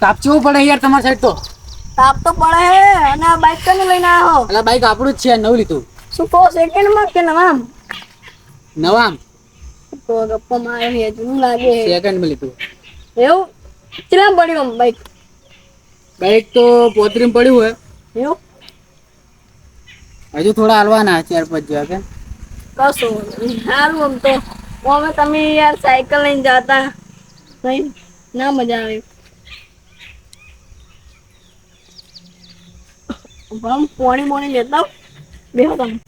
કાપચવું પડે યાર તમારી સાઈડ તો. તાપ તો પડે હે અને આ બાઈક કને લઈને આવ્યો એટલે બાઈક આપણું જ છે નવું લીધું. શું કહો સેકન્ડમાં કે નવામ? નવામ. તો ગપ્પો મારે છે જૂનું લાગે સેકન્ડમાં લીધું. એવું? કેટલા પડ્યું આમ બાઈક બાઈક તો પોતરીમ પડ્યું હે. એવું? હજુ થોડા હાલવાના ચાર પાંચ જેવા કે. કશું. સારું આમ તો. અમે તમે યાર સાયકલ લઈને જાતા. નહીં ના મજા આવે. પોણી પોણી લેતા. બેહો તમે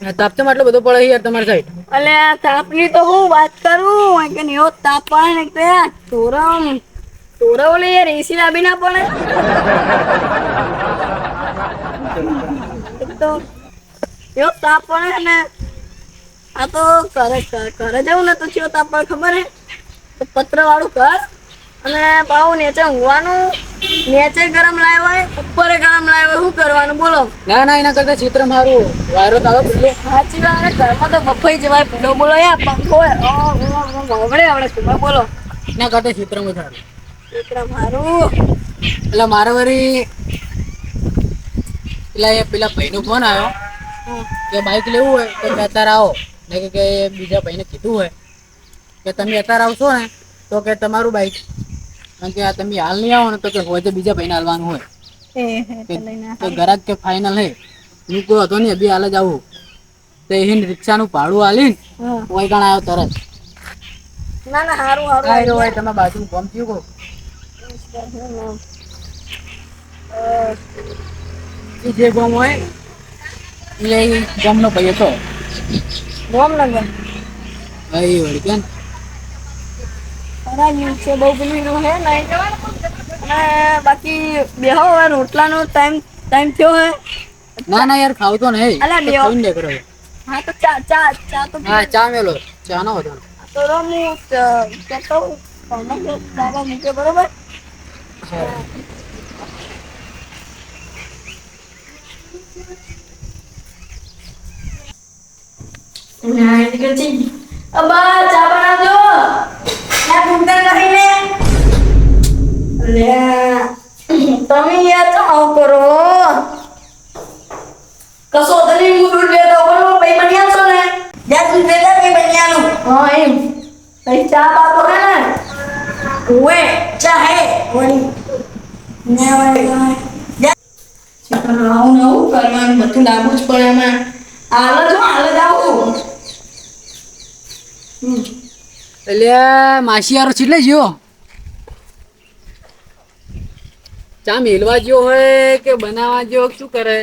તાપતમ આટલો બધો પડે યાર તમારી સાઈડ અલે તાપની તો હું વાત કરું? કે એવો તાપ પડે ને કે તોરમ તોરવલે યાર એસી લાવી ના પડે. તો એવો તાપ પડે ને. આ તો કરે ઘરે જવું ને તો ચેવો તાપ પડે ખબર હે તો પત્ર વાળું ઘર? અને પાઉ નીચે ઊંઘવાનું નીચે ગરમ લાવ્યો હોય ઉપર ગરમ લાવ્યો હોય શું કરવાનું? બોલો. ના ના એના કરતા ચિત્ર મારું વાયરો તારો પેલો સાચી વાત ઘરમાં તો બફાઈ જવાય. પેલો બોલો યા પંખો ઓ, હમણે આવડે બોલો એના કરતા ચિત્રમાં સારું ચિત્ર મારું. એટલે મારે વળી પેલા એ પેલા ભાઈનો ફોન આવ્યો. કે બાઈક લેવું હોય તો અત્યારે આવો. ને કે- કે બીજા ભાઈને કીધું હોય. કે તમે અત્યારે આવશો ને તો કે તમારું બાઈક કારણ કે આ તમે હાલ નહીં આવો ને તો કે હોય તો બીજા ભાઈને હાલવાનું હોય. એ તો ગરાક કે ફાઇનલ હે. હું કોઈ હતો નહીં અભી હાલ જ આવું. તો એને રિક્ષાનું ભાડું હાલીને. કોઈ ગણ આવ્યો તરત. ના ના હારું હારું હોય તમે બાજુ કોમ થયું કહો એ જે ગોમ હોય એ ગોમનો ભાઈ હતો. રામનગર હા ભાઈ વળી ખરા ન્યૂઝ છે બહુ પેલું હે નહીં. અને બાકી બેહો હવે રોટલાનો ટાઈમ ટાઈમ થયો હે. ના ના યાર ખાવતો નહીં. અલા, બેહો. ખાઈને. હા તો ચા ચા ચા તો હા ચા મેલો. ચા નો હતો તો રો હું કહેતો હું દાદા મૂકે બરોબર? બનાવજો ના ભૂંગતા નહીં ને લે તમે યાર તો આવું કરો કશો તો નહીં હું દૂધ લેતો બરોબર ભાઈ બન્યા છો ને જ્યાં દૂધ લેતા ભાઈ બન્યાનું હા એમ ભાઈ ચા બાતો હે ને? ઓએ ચા હે? વળી. ને વળી આવું ને આવું કરવાનું બધું લાવવું જ પડે એમાં હાલ જ હાલ જ આવું. એટલે માસી યારો ચીટલે જ્યો. ચા મેલવા જ્યો હોય કે બનાવવા જ્યો શું કરે?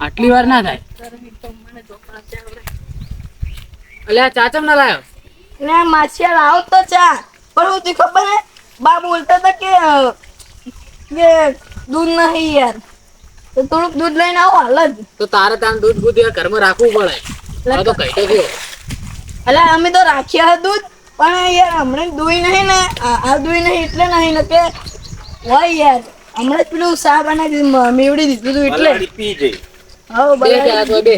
આટલી વાર ના થાય. આ ચા ચમ ના લાયો? ને માછિયા લાવ તો ચા. પણ હું તી ખબર હે? બા બોલતા હતા કે કે દૂધ નહીં યાર. તો થોડુંક દૂધ લઈને આવો હાલ જ. તો તારે તાન દૂધ બૂધ યાર ઘરમાં રાખવું પડે. તો કહી તો થયો એટલે અમે તો રાખ્યા હતા દૂધ પણ યાર હમણાં દૂધ નહીં ને. આ દૂધ નહીં એટલે નહીં ને કે હોય યાર. હમણાં જ પેલું સાબ અને મેવડી દીધું હતું એટલે. હા બે કે આ બે.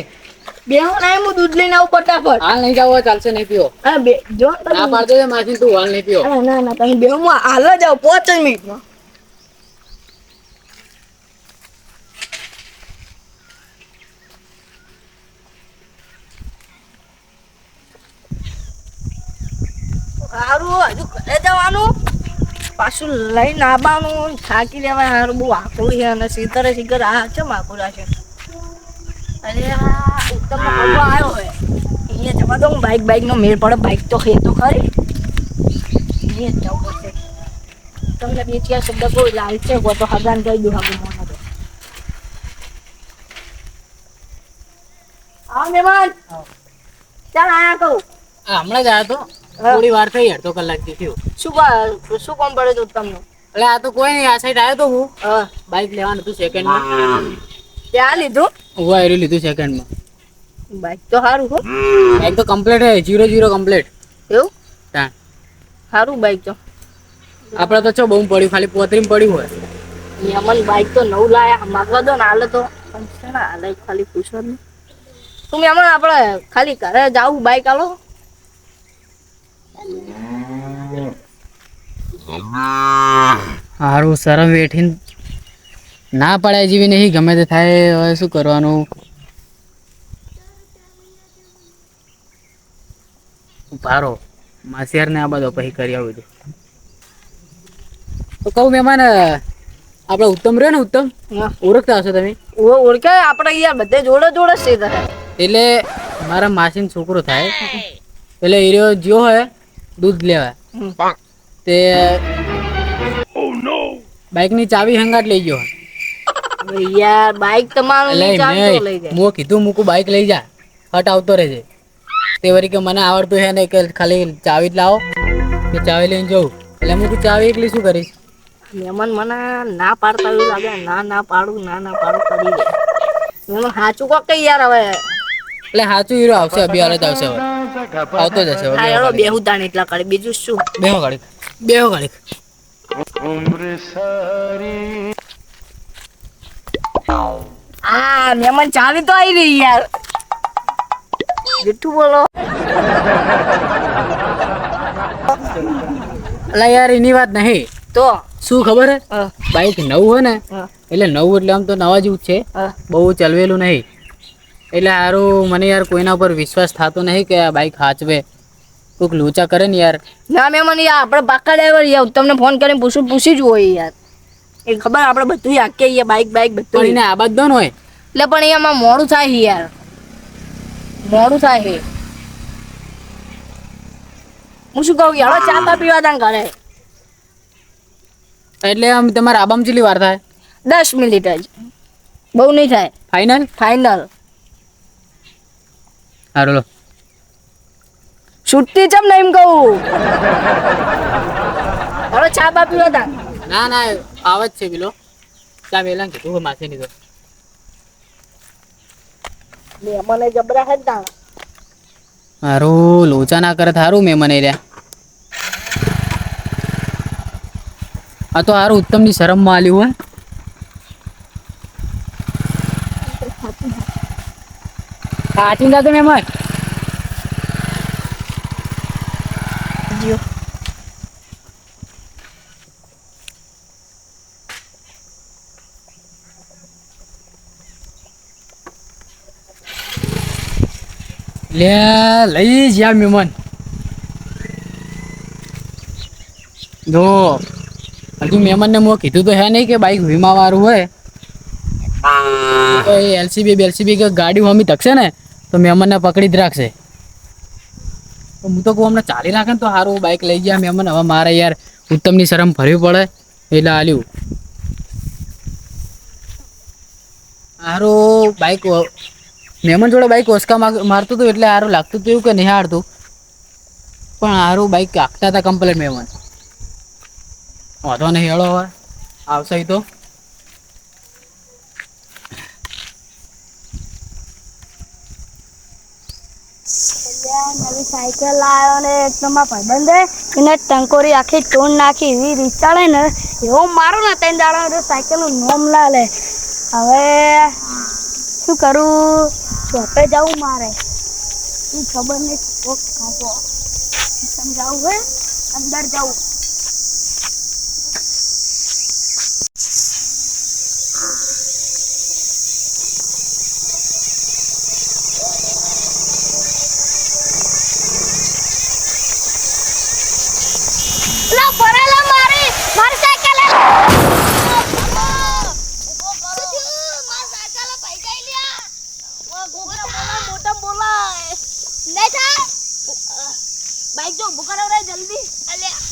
બે હું હું દૂધ લઈને આવું ફટાફટ. હાલ નહીં જાવ ચાલશે નહીં પીઓ. હા બે જો ના પાડતો માસી તું હાલ નહીં પીઓ. ના ના ના તમે બે હું હાલ જ પાંચ જ મિનિટમાં સારું હજુ ઘરે જવાનું. પાછું લઈને આવવાનું થાકી લેવાય સારું બહુ આકરું છે અને સીતરે સીકર આ છે આકરું છે. અરે આ તો બાબો આવ્યો હે. જવા દો હું બાઇક બાઇકનો મેળ પડે. બાઈક તો ખેતો ખરી. અહીંયા જવું તમને બે ચાર શબ્દ કોઈ લાલચે કહો તો હગાન કહી દો. હવે ચાલ આયા કહું? હમણાં જ આયા તો. થોડી વાર થઈ અડધો કલાકથી શું શું કોમ પડે તો તમને? એટલે આ તો કોઈ નહીં આ સાઈડ આવ્યો તો હું. બાઈક લેવાનું હતું સેકન્ડ સેકન્ડમાં ત્યાં લીધું? હું આયરું લીધું સેકન્ડમાં બાઈક તો સારું હો. બાઈક તો કમ્પ્લીટ હે જીરો જીરો કમ્પ્લીટ એવું? હા. સારું બાઈક તો. આપણે તો છો બહુ પડ્યું ખાલી પોતરીમ પડ્યું હોય. યમન બાઈક તો નવું લાયા માગવા દો ને હાલે તો. પણ છે ને હાલે ખાલી પૂછો ને તું યમન આપણે ખાલી ઘરે જાવું બાઈક આલો? સારું શરમ વેઠીને ના પડાય જેવી નહીં ગમે તે થાય હવે શું કરવાનું? ભારો માસિયાર ને આ બધો પછી કરી આવું બધું તો કહું મહેમાન આપણે ઉત્તમ રહ્યો ને ઉત્તમ? ઓળખતા હશો તમે? ઓ ઓળખાય. આપણે યાર બધે જોડે જોડે છે એટલે મારા માસીનો છોકરો થાય. એટલે એ રહ્યો જ્યો હે દૂધ લેવા. તે બાઇકની ચાવી હંગાટ લઈ ગયો યાર બાઈક તમારું લઈ જાય. મું કીધું મૂકું બાઇક લઈ જા. હટ આવતો રહેજે. તે વળી કે મને આવડતું છે ને કે ખાલી ચાવી જ લાવો. કે ચાવી લઈને જવું એટલે હું ચાવી એકલી શું કરીશ? મહેમાન મને ના પાડતા એવું લાગે. ના ના પાડું ના ના પાડું કરી દે. મહેમાન સાચું કોક કઈ યાર હવે. એટલે સાચું હીરો આવશે અભી જ આવશે હવે. આવતો જશે હવે બેહું એટલા કરે બીજું શું? બેહો ગાડી બેહો ગાડી આ મહેમાન ચાવી તો આવી રહી યાર. બોલો અલા યાર એની વાત નહીં. તો? શું ખબર હે? બાઇક નવું હોય ને એટલે નવું એટલે આમ તો નવા જેવું છે બહુ ચલવેલું નહીં. એટલે સારું મને યાર કોઈના ઉપર વિશ્વાસ થતો નહીં કે આ બાઇક હાચવે. કોઈક લોચા કરે ને યાર. ના મહેમાન યાર આપણે પાકા ડ્રાઈવર યાર તમને ફોન કરીને પૂછું પૂછી જ હોય યાર. એ ખબર આપણે બધું આખી બાઈક બાઈક બધું આબાદ દો હોય. એટલે પણ એમાં મોડું થાય યાર. મોડું થાય છે હું શું કહું યાર ચા બા પીવા તાન ઘરે. એટલે આમ તમારે આબામ જેટલી વાર થાય? દસ મિનિટ જ. બહુ નહીં થાય. ફાઇનલ ફાઇનલ હારો લો. છૂટતી ચમ નહીં એમ કહું. હવે ચા બા પીવા તાન ના ના આવે જ છે પેલો. ચા વેલા કીધું માથે ની તો મને જબરા હે તાણ સારું લોચા ના કરે સારું મેમને રહ્યા આ તો હારું ઉત્તમની શરમમાં આલ્યું હોય સાચી તો મહેમાન. લે, લઈ જ્યા મેમન જો, હજુ મહેમાનને મેં કીધું તો હે નહીં કે બાઈક વીમા વાળું હોય. તો એ એલસીબી બેલસીબી કે ગાડી હમી તકશે ને, તો મહેમાનને પકડી જ રાખશે. તો હું તો કહું અમને ચાલી રાખે ને તો સારું બાઈક લઈ ગયા મહેમાન. હવે મારે યાર ઉત્તમની શરમ ભરવી પડે, એટલે હાલ્યું સારું બાઈક મહેમાન જોડે બાઈક ઓસકા મારતું હતું એટલે સારું લાગતું હતું એવું કે નિહાળતું. પણ સારું બાઈક આખતા હતા કમ્પ્લેટ મહેમાન. વાંધો નહીં, હેળો હવે. આવશે તો. નવી સાયકલ આવ્યો ને એકદમ ભાઈબંધે. એને ટંકોરી આખી ટોન નાખી એવી રીત ને એવો મારો ને ત્રણ દાડા સાયકલ સાયકલનું નોમ લે હવે શું કરું? શોપે જવું મારે. શું ખબર નહીં? સમજાવું હે? અંદર જવું લા ભરેલા મારી મારી સાયકલ મોટા બોલાય નહીં થાય બાઈક જો ઊભો કરાવ રે જલ્દી અલ્યા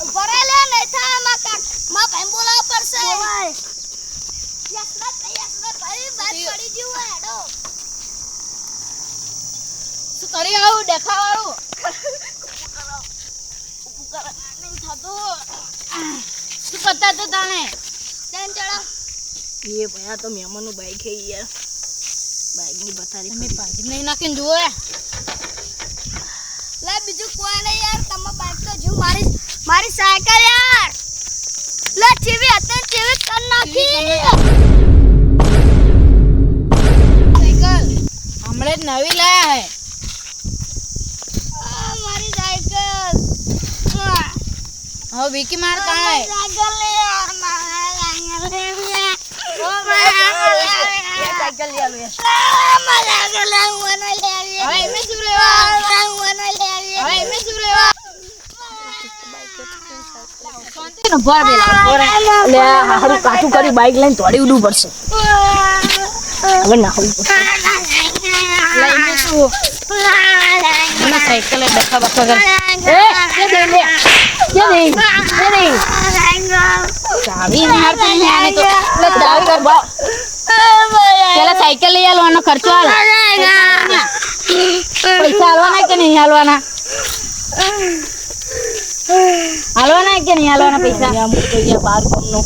ઊભો રે લે નહીં થાયમાં કાકમાં ભાઈ બોલાવ પડશે યસરત યસરત ભાઈ બાદ પડી ગયું હે હેડો શું કરી આવું દેખાવાળું શું કરતા તો તાણે તેન ચડા એ ભાઈ આ તો મહેમાનનું બાઈક છે યાર બાઈકની પથારી તમે પાછી નહીં નાખીને જુઓ લે બીજું કોઈ નહીં યાર તમે બાઈક તો જો મારી મારી સાયકલ યાર. લે ચીવી અત્યારે ચીવી કર નાખી. સાયકલ. હમણે જ નવી લાયા હે. મારી સાયકલ. હવે વિકી માર કાણે સાયકલ લે મારા સાયકલ કાચું કરી બાઈક લઈને તોડી ઉડવું પડશે. હવે નાખવું પડશે. લઈને શું મને સાયકલ એ ડખા બખા કર એ કે દે કે દે કે દે ચાવી ને હાર તો નહીં આને તો એટલે ચાવી કર બા પેલા સાયકલ લઈ આલવાનો ખર્ચો હાલ પૈસા હાલવાના કે નહીં હાલવાના હાલવાના કે નહીં હાલવાના પૈસા? બાર ગામનો.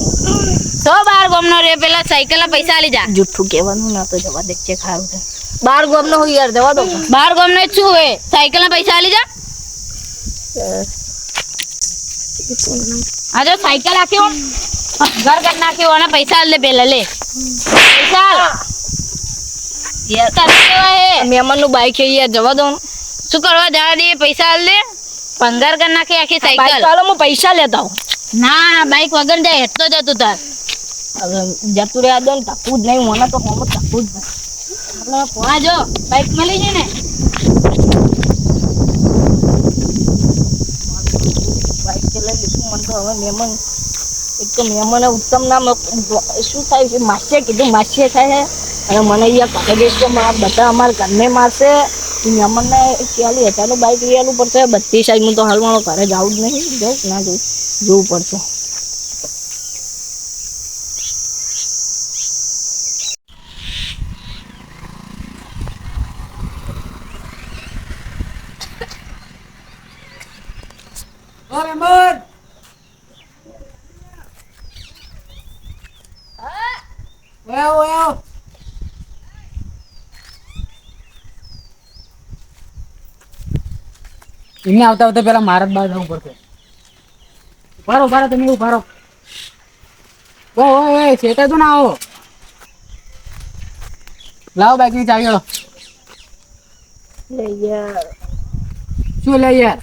તો બાર ગોમનો રે પેલા સાયકલ ના પૈસા આલી જા. જુઠ્ઠું કહેવાનું ના તો જવા દે છે ખારું છે. બાર ગામનો હોય યાર જવા દો. બાર ગોમનો શું હોય? સાયકલ ના પૈસા આલી જા. આ જો સાયકલ આખ્યો ઘર ઘર નાખ્યો અને પૈસા દે પેલા લે. પૈસા યાર તારે કેવા હે? મહેમાનનું બાઈક છે યાર જવા દો. શું કરવા જવા દે પૈસા આલ દે? પંદર કર નાખી આખી સાયકલ ચાલો હું પૈસા લેતા હું ના ના બાઈક વગર જાય એટલો જતું તાર. હવે જતું રહ્યા દો ને ટપવું જ નહીં મને તો હોમ જ જ નહીં. પોણા જો બાઈક મળી છે ને. બાઈક ચલાવી લીધું મને તો હવે મહેમાન એક તો મહેમાને ઉત્તમ નામ શું થાય છે? માસીએ કીધું માસ્ય થાય છે. અને મને અહીંયા કહી દઈશ મારા બધા અમારા ઘરને મારશે. મહેમાનને ચાલી હજારનું બાઈક લેવાનું પડશે. બધી સાઈડ હું તો હાલવાનો ઘરે જવું જ નહીં. જવું કે ના જવું જોવું પડશે. Well, મેમ્બર ઓય ઓય એમને આવતા આવતા પેલા મારા જ બહાર જવું પડશે. ઉભારો ઉભારો તમે ઉભારો ઓ ઓય શેઠે તો ના આવો. લાવો બાઈકની ચાવી આલો શું લે યાર?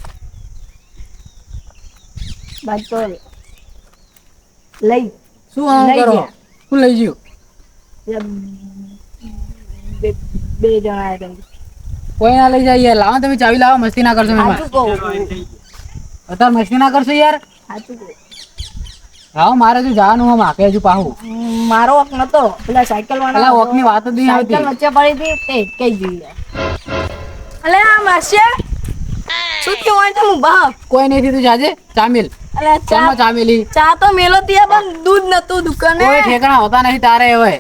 બાઈક તો લઈ. શું આમ લઈ કરો? શું લઈ ગયું? બે બે જણા આવ્યા. કોઈ ના લઈ જાય યાર. લાવો તમે ચાવી લાવો મસ્તી ના કરશો અત્યારે મસ્તી ના કરશો યાર. હા મારે જો જવાનું આમ આપે હજુ પાહું. મારો વક નતો. પેલા સાયકલ પેલા વોકની વાત જ નહીં આવતી. સાયકલ વચ્ચે પડી હતી તે કઈ જોઈએ અલે આ માસે શું થયું હોય તો બા. કોઈ નહીં તું જાજે. ચામિલ અલે ચા. ચામેલી ચા તો મેલો ત્યાં પણ દૂધ નતું દુકાને. કોઈ ઠેકાણા હોતા નહીં તારે હવે.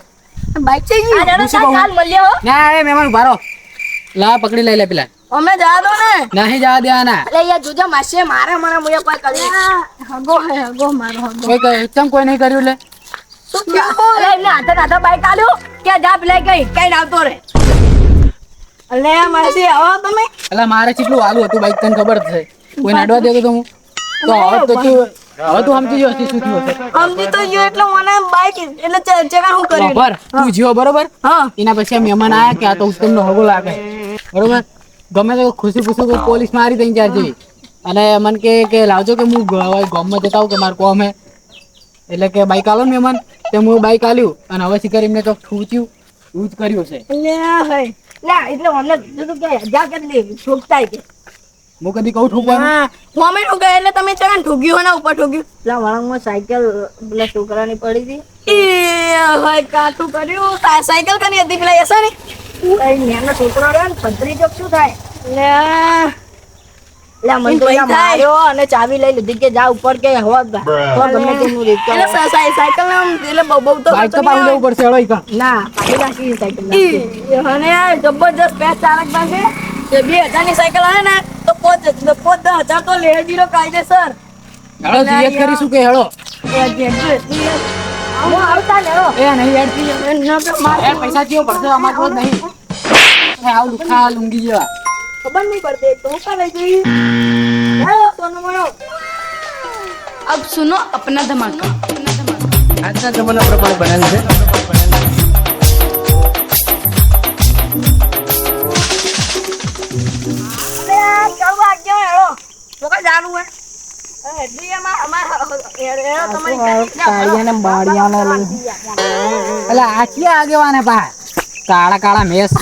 બાઈક છે આ જાડો કાલ મળ્યો ના એ મેમાન ઉભારો લા પકડી લઈ લે પેલા. અમે જા દો ને. નહીં જવા દેવાના. અરે યાર જોજો માસે મારે મને મુએ કોઈ કરી હગો હે હગો મારો હગો. કોઈ કહે- ચમ કોઈ નહીં કર્યું લે? શું થયું અરે એમને હાથે હાથે બાઈક આલ્યો. કે જા પેલા કઈ કઈ આવતો રે. અલે માસે આવો તમે. અલા મારે કેટલું આલું હતું બાઈક તને ખબર જ છે? કોઈ નાડવા દેતો તો હું. તો હવે તો તું હવે તું સમજી ગયો શું થયું હશે? સમજી તો ગયો એટલે મને બાઈક એટલે ચ- હું કર્યું બરાબર તું જીવો બરોબર? હા. એના પછી મહેમાન આયા કે આ તો ઉત્તમનો હગો લાગે. બરોબર? ગમે તો ખુશી ખુશી પોલીસ મારી દઈ ચાર જેવી અને મને કે કે લાવજો કે હું ગામમાં જતા આવું કે મારે કોમ હે. એટલે કે બાઈક આલો ને મહેમાન તે હું બાઈક આલ્યું અને હવે શીખર એમને તો ઠૂચ્યું એવું કર્યું છે લે હે લે એટલે મને કીધું કે જા કરી લે ઠોકતા કે. હું કદી કહું ઠૂકવાનું? ફોમે ઠોકે એટલે તમે ચકા ઠોક્યું ને ઉપર ઠોક્યું? પેલા વળાંગમાં સાયકલ પેલા છોકરાની પડી હતી. એ ભાઈ કાઠું કર્યું. સાયકલ કરી હતી? પેલા એસા ને નાનો છોકરો રહ્યો ને પથરી ચોક શું થાય? લે લે મને તો માર્યો અને ચાવી લઈ લીધી કે જા ઉપર કે હવા તો ગમે તેનું રીત કરો. સાયકલ એટલે બહુ બહુ તો બાઈક તો પાડું લેવું પડશે હળો ના પાડી નાખી સાયકલ અને જબરજસ્ત પેચ ચાલક પાસે. એ બે હજારની સાયકલ આવે ને તો પોત પોત દસ હજાર તો લે જીરો કાયદેસર હેળો જીએત કરીશું કે હેળો એ જેટલું એટલું એ. આવો આવતા ને હો. એ નહીં યાર તી એ ન તો મારે યાર પૈસા ચેવો પડશે અમાર જોડે નહીં એ આવ લુખા લુંગી જેવા ખબર નહીં પડતી તો હું કાલે જઈ હેલો સોનુ મળો अब सुनो अपना धमाका આજના જમાના પ્રમાણે બનાવ્યું છે તો કઈ જાનું હે આગેવાને પા કાળા કાળા મેસ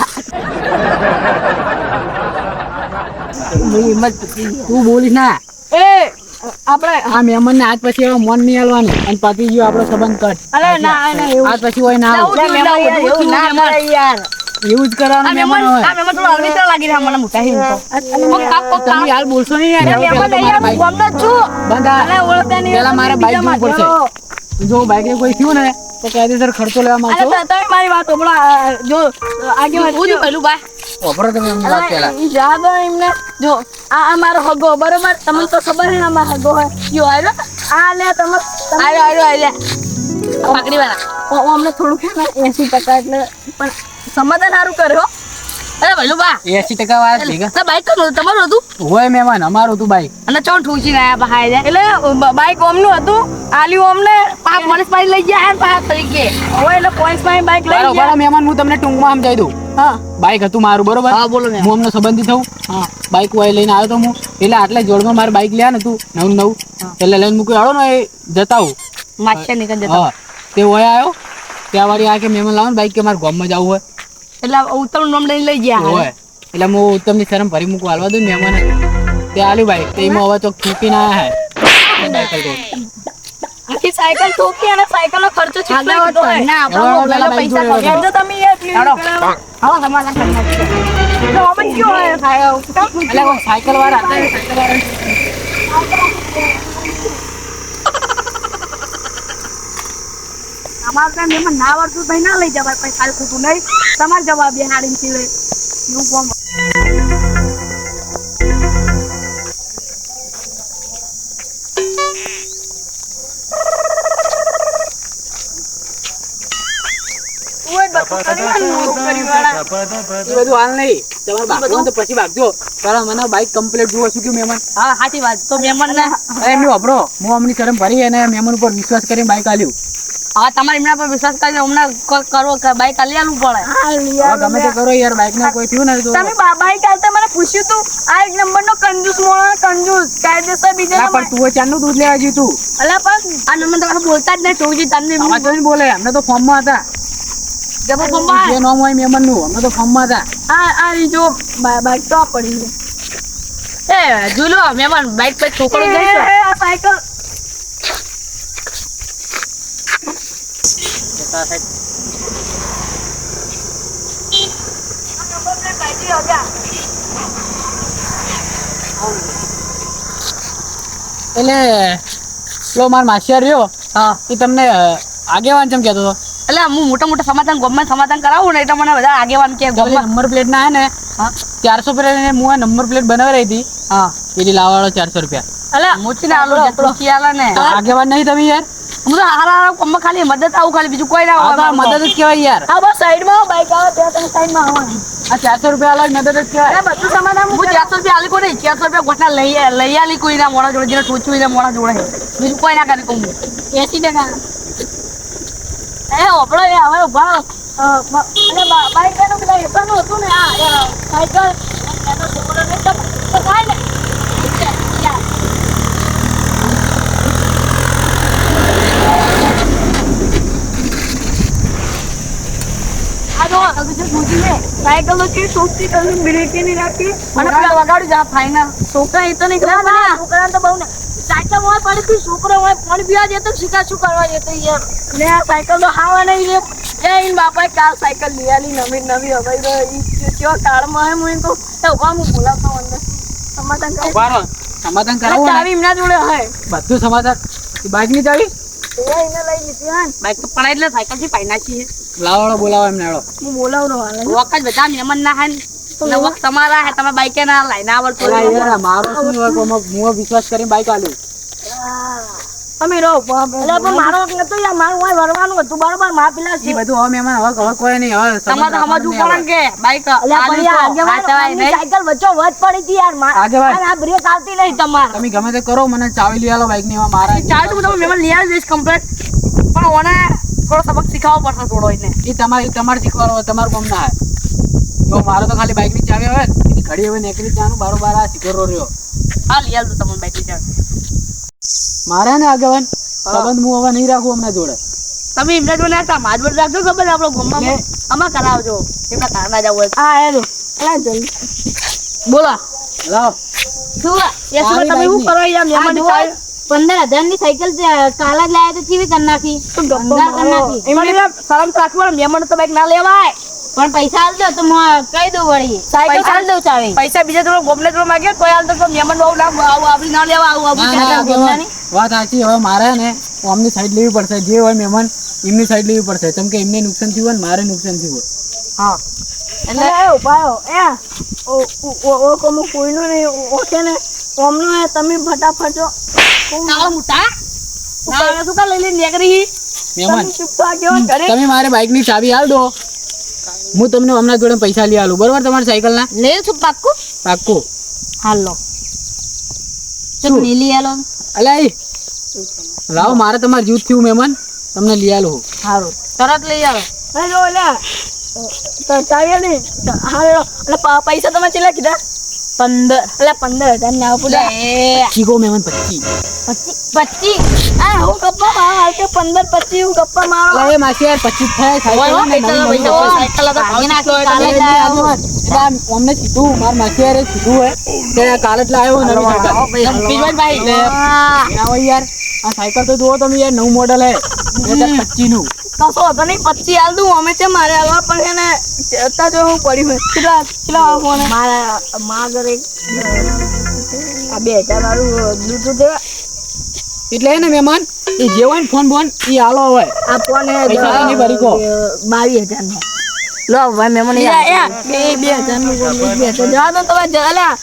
તું બોલીશ ના એ આપણે આ મહેમાન ને આજ પછી એવા મન નહીં હાલવાનું અને પતિ ગયો આપણો સંબંધ કટ ના ના એવું આજ પછી હોય ના યાર એવું જ કરવાનું મહેમાન હોય. આ મહેમાન થોડો અલવિતરા લાગી રહ્યા મને મોટા હિમ તો. તમે હાલ બોલશો નહીં યાર. મહેમાન અહીંયા ગામનો જ છું. બંધા. અરે ઓળખતા નહીં પેલા મારા બાઈક જોવું પડશે જો બાઈક કોઈ થયું ને તો કાયદેસર ખર્ચો લેવા અરે માંગતો ત- તમે મારી વાત સાંભળો. જો આગે વાત હું પેલું બા. વાપરો તમે એમ વાત પહેલા. ઈ જા દો એમને. જો આ આ મારો હગો બરોબર? તમને તો ખબર હે ને આ મારો હગો હોય. જો આલો આ લે તમે આયો આયો આયો પકડી વાળા અમને થોડું કે ને એસી ટકા એટલે પણ સમાધાન સારું કર્યો અરે પેલું બા. એસી ટકા વાત ભેગા તો બાઈક કોનું તમારું હતું? હોય મહેમાન અમારું હતું બાઈક અને ચોન ઠૂસી આયા બહાય જાય. એટલે બાઈક ઓમનું હતું આલી અમને પાપ મનસ પાઈ લઈ ગયા હે પાપ તરીકે. હવે એટલે પોઈન્ટમાં બાઈક લઈ બરાબર મહેમાન હું તમને ટૂંકમાં સમજાવી દઉં. હા. બાઈક હતું મારું બરોબર? હા, બોલો ને. હું અમને સંબંધી થયું હા. બાઈક વાય લઈને આવ્યો તો હું. એટલે આટલા જોડમાં મારે બાઈક લ્યા નતું તું નવું. નવું એટલે લઈને મૂકી આવો ને એ જતા હું માછે નીકળ જતા. હા. તે વય આવ્યો. ત્યાં વાળી આ કે મહેમાન લાવો ને બાઈક કે મારે ગામમાં જવું હોય. એટલે ઉત્તમ નામ લઈને લઈ ગયા હોય એટલે હું ઉત્તમની શરમ ભરી મૂકવા હાલવા દઉં ને મહેમાન. તે આલુ ભાઈ તે એમાં હવે તો થૂકીને આવ્યા હે. આખી સાયકલ ઠોકી અને સાયકલ નો ખર્ચો ના પૈસા તમે વાળા સાયકલ વાળા? ના આવડતું ભાઈ ના લઈ જવાય પછી ખાલી ખોટું નહીં. તમારે જવાબ બેહાડીને લઈ એવું કોમ. પછી ભાગજો. પેલા મને બાઈક કમ્પ્લીટ જુઓ શું કે મહેમાન હા સાચી વાત. તો મહેમાન ને એમની વાપરો. હું અમની શરમ ભરી અને મહેમાન ઉપર વિશ્વાસ કરીને બાઈક આલ્યું હવે તમારે એમના પર વિશ્વાસ કરીને હમણાં કરો કે બાઈક આલી આલું પડે. હા, હવે ગમે તે કરો યાર બાઈક ના કોઈ થયું ને તમે બાઈક આલતા મને પૂછ્યું તું આ એક નંબર નો કંજૂસ મોણા કંજૂસ કાયદેસર બીજા ના પણ તું ચારનું દૂધ લેવા જીતું તું. અલા પણ આ નંબર તમે બોલતા જ નહીં ટોજી તમને તો બોલે અમને તો ફોર્મમાં હતા. જબર પંપા જે નામ હોય મેમનનું અમે તો ફોર્મમાં હતા. આ આ જો બાઈક તો પડી છે એ જુલો લો મહેમાન બાઈક પર છોકરો એ, જઈશ એ, આ સાયકલ એટલે પેલો માર માસિયાર રહ્યો? હા એ તમને આગેવાન ચમ કહેતો હતો. એટલે હું મોટા મોટા સમાધાન ગમે સમાધાન કરાવું ને એટલે મને બધા આગેવાન કે નંબર પ્લેટ ના ને હા. ચારસો રૂપિયા હું આ નંબર પ્લેટ બનાવી રહી હતી. હા. પેલી લાવવાળો ચારસો રૂપિયા. એટલે મોચી ને આલો જેટલું ને. આગેવાન નહીં તમે યાર. હું તો હારા ખાલી મદદ આવું ખાલી બીજું કોઈ ના આવે મદદ જ કહેવાય યાર. હા બસ સાઈડમાં બાઈક આવે ત્યાં તમે સાઈડમાં આવવાનું. આ ચારસો રૂપિયા વાળા મદદ જ કહેવાય. બધું સમાધાન હું ચારસો રૂપિયા આલી કોઈ નહીં ચારસો રૂપિયા ગોઠા લઈ લઈ આલી કોઈ ના મોડા જોડે જેને ટોચું એને મોડા જોડે. બીજું કોઈ ના કરી કહું એસી ટકા. એ ઓપડો એ હવે ઊભા બાઈક એનું પેલા એપાનું હતું ને આ સાયકલ એનો છોકરો ને તો તો થાય ને યાર. આ જો રાખી અને પેલા વગાડી જા ફાઈનલ છોકરા એ તો નહીં ખબર પડે. તો બહુ ને. સાયકલ હોય પડી છોકરો હોય પણ પીવા જતો શીખા શું કરવા જતો યાર ને સાયકલ તો હાવા નહીં બાપાએ કાલ સાયકલ લીયાલી નવી નવી હવે તો ઈ કાળમાં હે હું તો ઊભા હું બોલાવતો અંદર. સમાધાન કરે સમાધાન કરાવો ચાવી એમના જોડે હોય. બધું સમાધાન. બાઈકની ચાવી? એને લઈ લીધી બાઈક તો પડાય એટલે સાયકલથી પાઈ નાખી લાવાળો બોલાવો એમને હેડો હું બોલાવરો હાલે વખત બધા મહેમાન ના હાન એટલે વખત તમારા હે તમે બાઈક ના લાઈ ના આવડતું યાર, મારો શું હોય કોમાં હું વિશ્વાસ કરીને બાઈક આલ્યું અમે રો એટલે પણ મારો નતો યાર મારું હોય વરવાનું હતું બરોબર મા પેલા છે બધું હવે મહેમાન હવે હવે કોઈ નહીં હવે તમારે સમજવું પડે કે બાઈક. સાયકલ વચ્ચો વચ પડી હતી યાર આગે વાત આ બ્રેક આવતી નહીં તમારે. તમે ગમે તે કરો મને ચાવી લઈ આલો બાઈકની મારા ચાલ તો તમે મહેમાન લઈ આવી દઈશ કમ્પ્લીટ પણ ઓને થોડો સબક શીખવવો પડશે થોડો એને. એ તમારે તમારે શીખવાનો હોય તમારું કામ ના જો મારો તો ખાલી બાઈકની ચાવી હોય એની ઘડી હવે નીકળી જવાનું બારોબાર આ શીખરો રહ્યો. હા લઈ આવજો તમને બાઈકની ચાવી. મારે ને આગેવાન સંબંધ હું હવે નહીં રાખું હમણાં જોડે. તમે એમને જોડે હતા માર જોડે રાખજો ખબર આપણો ગમમાં આમાં કરાવજો. એમના કાર ના જવું. હા જો અલા જલ્દી. બોલા. લાવ શું તમે શું કરવા યાર મહેમાનની ચાવી? પંદર હજારની સાયકલ કાલે જ લાયા તો ચીવી કરી નાખી? ભંગાર કરી નાખી. શરમ તો રાખવા ને, તો બાઈક ના લેવાય. પણ પૈસા આલ દો તો હું કહી દઉં વળી? સાયકલ દઉં ચાવી. પૈસા બીજા થોડો ગોમલે થોડો માગે કોઈ હાલ તો મહેમાન બહુ ના આવું આપણી ના લેવા આવું. આગેવાન, વાત સાચી. હવે મારે ને આમની સાઈડ લેવી પડશે. જે હોય મહેમાન એમની સાઈડ લેવી પડશે. કેમ કે એમને નુકસાન થયું હોય ને મારે નુકસાન થયું હોય. હા. એટલે ઉપાયો એ ઓ ઓ ઓ કોમ કોઈનું નહીં. ઓકે ને. ઓમનું એ તમે ફટાફટ જો. તારા મુટા ના. તું કા લઈ નીકળી મહેમાન. તમે મારે બાઈકની ચાવી આલ દો હું તમને હમણાં જોડે પૈસા લઈ આલું. બરોબર તમારી સાયકલ ના લે છું પાક્કું? પાક્કું. હાલો. શું? લઈ હાલો અલ્યા એ લાવો મારે તમારે જૂથ થયું મહેમાન. તમને લઈ આલો સારું તરત લઈ આવો. અરે ઓલા લે નહીં હાલો. એટલે પૈસા તમે ચેલા કીધા? પંદર એટલે પંદર હજાર ને આવું મહેમાન પચી પચીસ પચીસ આ હું ગપ્પા મારો હાલ પંદર પચીસ હું ગપ્પા મારો અરે માસી યાર પચીસ થાય સાયકલ અમને કીધું મારા માસી યાર કીધું હે કે કાલે જ લાવ્યો નવી સાયકલ ભાઈ હા. યાર આ સાયકલ તો જુઓ તમે યાર નવું મોડલ હે બે હજાર પચીસનું કશો હતો નહીં પચી હાલ દઉં. અમે છે મારે હાલવા પણ એને અત્યારે જો હું પડ્યું હોય કેટલા કેટલા ફોન મારા મારા ઘરે એક, આ બે હજાર વાળું બ્લુટૂથ છે એટલે એને ને મહેમાન એ જે હોય ને ફોન ફોન એ હાલો હોય આ ફોન. બાવીસ હજાર નો લો ભાઈ મહેમાન બે બે હજારનું બે હજાર જવા દો તમે જલા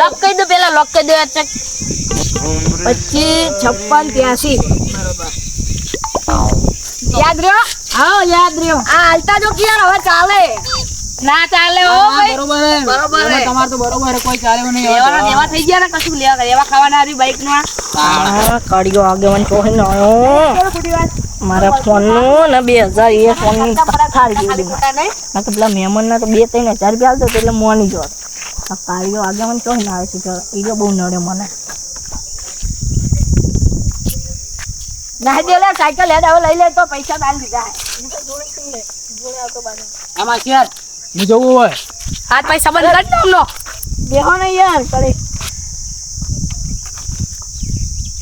લોક કહી દો પેલા લોક કહી દો ચેક પચીસ છપ્પન ત્યાસી. યાદ રહ્યો? હા યાદ રહ્યો. આ હાલતા જો કે યાર હવે ચાલે. ના ચાલે ઓ ભાઈ. બરોબર બરોબર. એમાં તો બરોબર કોઈ ચાલે નહીં. લેવાના દેવા થઈ ગયા ને કશું લેવા એવા ખાવાના આવી બાઈકનું હા. કાઢ્યો આગેવાન તો હે ને મારા ફોનનું ને બે હજાર એ ફોનની પથાર જેવી ના તો પેલા મહેમાન ના તો બે ત્રણ હજાર રૂપિયા આવતો એટલે મોની જોત આ આગે મને ચોહી ના આવે છે એ બહુ નડે મને. ના દે લે સાયકલ હેડ હવે લઈ લે તો પૈસા દાલ દીધા. આમાં છે. હું જવું હોય. હાથ પૈસા બંધ કરી દો હમણો. બેહો ને યાર કરે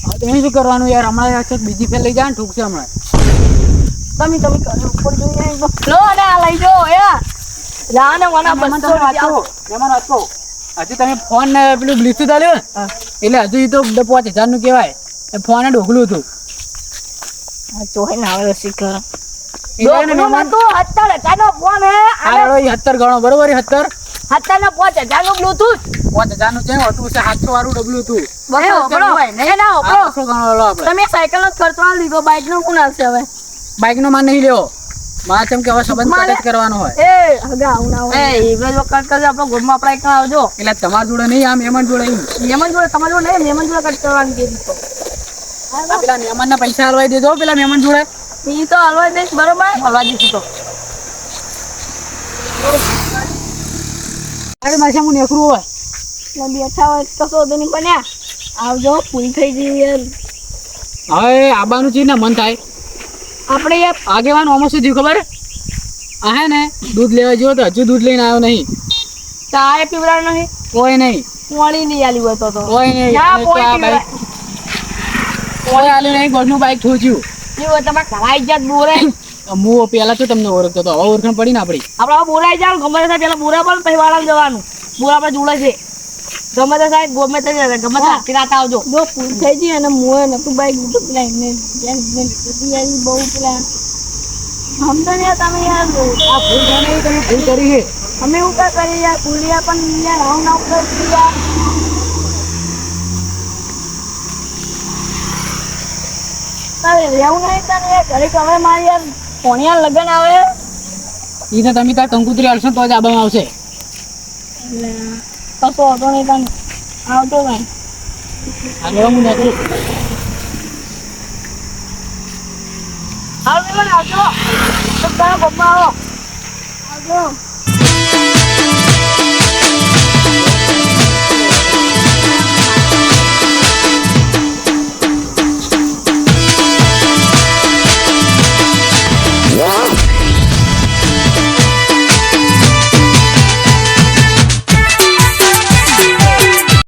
હવે શું કરવાનું યાર? હમણાં આ છેક બીજી ફેર લઈ જાય ને ઠૂક હમણાં. તમે તમે ઉપર જોઈએ લો ને આ લઈ જો યાર બસો હજી તમે ફોન ને પેલું બ્લુટૂથ આલ્યું એટલે હજુ એ તો પાંચ હજારનું કહેવાય. એ ફોન ઢોકલું હતું. ગણો બરોબર સત્તર હત્તર? પાંચ હજારનું બ્લુટૂથ પાંચ હજારનું છે હતું છે સાતસો વાળું ડબલું હતું આપણે. તમે સાયકલ ખર્ચો લીધો બાઇક નો કોણ આવશે હવે? બાઈક નો માન નહીં લેવો. મારે કેમ કે હવે સંબંધ કટ કરવાનો હોય. એ હગા આવું ના હોય એ વખત કરજો આપણો ગોળમાં આપણે એક આવજો એટલે તમાર જોડે નહીં આ મેમન જોડે નહીં મેમન જોડે તમાર જોડે નહીં મેમન જોડે કટ કરવાની કીધી પેલા મહેમાન પૈસા હલવાઈ દેજો પેલા મહેમાન જોડે. એ તો હલવાઈ દઈશ બરોબર? હલવા દઈશું તો. અરે માસા હું નેકરું હોય. એટલે બેઠા હોય કશો વધુ નહીં બન્યા. આવજો પૂરી થઈ ગઈ યાર હવે આબાનું ચીજ ને મન થાય. આપણે યાર આગેવાન ઓમો શું થયું ખબર? આ હે ને દૂધ લેવા જેવો તો હજુ દૂધ લઈને આવ્યો નહીં. તારે પીવડાવ નહીં? કોઈ નહીં. પોણી નહીં આલી હોય તો કોઈ નહીં. કોઈ આ બાઈક કોઈ આલ્યું નહીં ગોળનું બાઈક ઠોચ્યું એ તમારે ખવાઈ જાત બોરે હું પેલા તો તમને ઓળખતો હતો હવે ઓળખાણ પડી ને આપણી આપણે બોલાઈ જાવ ગમે તે પેલા બોરા પણ પછી વાળા જવાનું. બોરા પર જોડે છે. ગમે તે ગમે તે થાય, ગમે તે હાથી રાત આવજો. જો પૂરી થઈ ગઈ અને મોએ નતું બાઈક પેલા એમને બહુ પેલા આમ તો યાર તમે યાર. આ ભૂલ તમે ભૂલ કરી છે. અમે એવું કા કરી યાર ભૂલિયા પણ યાર આવું ના કરી યાર? તારે રહેવું નહીં તને? ઘરે હવે મારી યાર કોણિયા લગન આવે. એ તમે તાર કંકુતરી હલશો તો જ આબામાં આવશે. કશો હતો નહીં તને. આવતો નહીં હાલો હું નીકળું આવજો ને આવજો. તો પપ્પા આવો આવજો.